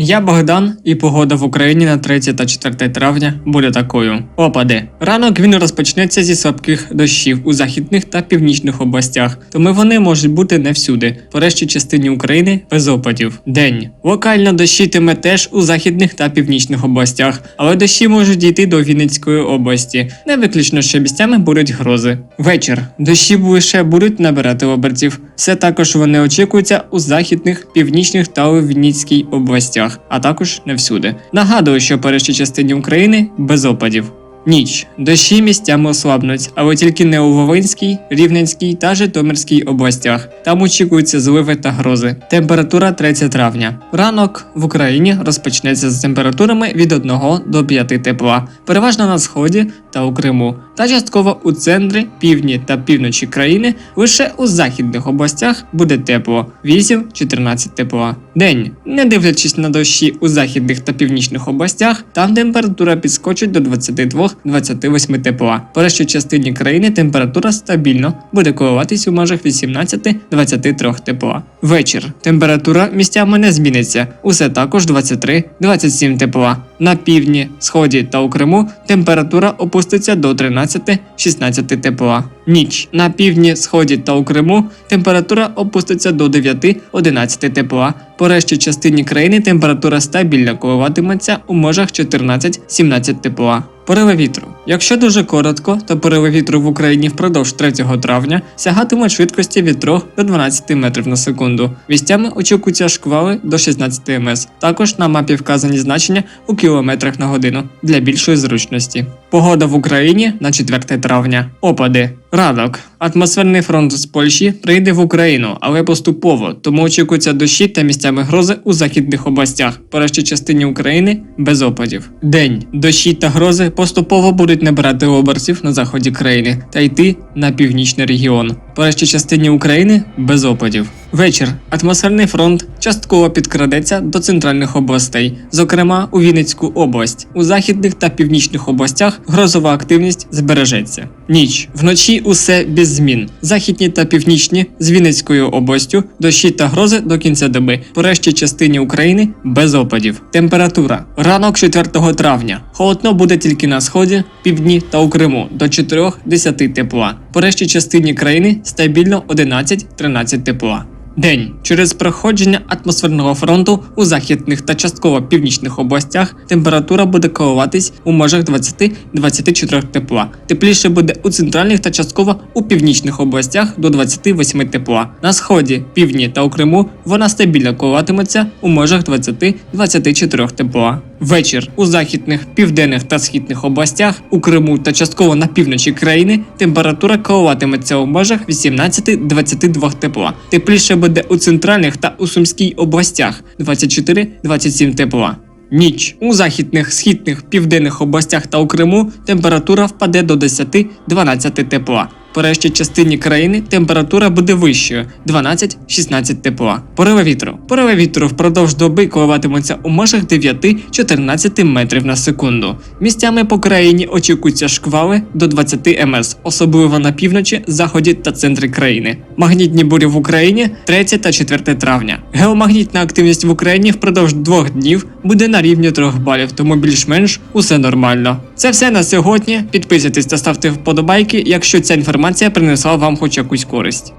Я Богдан, і погода в Україні на 3 та 4 травня буде такою. Опади. Ранок він розпочнеться зі слабких дощів у західних та північних областях, тому вони можуть бути не всюди, по решті частині України без опадів. День. Локально дощитиме теж у західних та північних областях, але дощі можуть дійти до Вінницької області. Не виключно, що місцями будуть грози. Вечір. Дощі лише будуть набирати обертів. Все також вони очікуються у західних, північних та у Вінницькій областях, а також не всюди. Нагадую, що по решті частині України без опадів. Ніч. Дощі місцями ослабнуть, але тільки не у Волинській, Рівненській та Житомирській областях. Там очікуються зливи та грози. Температура 3 травня. Ранок в Україні розпочнеться з температурами від 1 до 5 тепла, переважно на сході та у Криму, та частково у центрі, півдні та півночі країни. Лише у західних областях буде тепло 8-14 тепла. День, не дивлячись на дощі у західних та північних областях, там температура підскочить до 22-28 тепла. По решті частині країни температура стабільно буде коливатись у межах 18-23 тепла. Вечір. Температура місцями не зміниться. Усе також 23-27 тепла. На півдні, сході та у Криму температура опуститься до 13-16 тепла. Ніч на півдні, сході та у Криму температура опуститься до 9-11 тепла. По решті частині країни температура стабільно коливатиметься у межах 14-17 тепла. Пориви вітру. Якщо дуже коротко, то пориви вітру в Україні впродовж 3 травня сягатимуть швидкості від 3 до 12 метрів на секунду. Місцями очікуються шквали до 16 мс. Також на мапі вказані значення у кілометрах на годину для більшої зручності. Погода в Україні на 4 травня. Опади. Ранок. Атмосферний фронт з Польщі прийде в Україну, але поступово, тому очікуються дощі та місцями грози у західних областях, решті частині України без опадів. День. Дощі та грози поступово будуть набирати оберців на заході країни та йти на північний регіон. Решті частині України без опадів. Вечір. Атмосферний фронт частково підкрадеться до центральних областей, зокрема у Вінницьку область. У західних та північних областях грозова активність збережеться. Ніч. Вночі усе без змін. Західні та північні з Вінницькою областю дощі та грози до кінця доби. По решті частині України без опадів. Температура. Ранок 4 травня. Холодно буде тільки на сході, півдні та у Криму до 4-10 тепла. По решті частині країни стабільно 11-13 тепла. День через проходження атмосферного фронту у західних та частково північних областях температура буде коливатись у межах 20-24 тепла. Тепліше буде у центральних та частково у північних областях до 28 тепла. На сході, півдні та у Криму вона стабільно коливатиметься у межах 20-24 тепла. Вечір у західних, південних та східних областях у Криму та частково на півночі країни температура коливатиметься у межах 18-22 тепла. Тепліше буде у центральних та у Сумській областях 24-27 тепла. Ніч у західних, східних, південних областях та у Криму температура впаде до 10-12 тепла. По решті частині країни температура буде вищою 12-16 тепла. Пориви вітру. Пориви вітру впродовж доби коливатимуться у межах 9-14 метрів на секунду. Місцями по країні очікуються шквали до 20 МС, особливо на півночі, заході та центрі країни. Магнітні бурі в Україні 3 та 4 травня. Геомагнітна активність в Україні впродовж двох днів буде на рівні 3 балів, тому більш-менш усе нормально. Це все на сьогодні. Підписуйтесь та ставте вподобайки, якщо ця інформація принесла вам хоч якусь користь.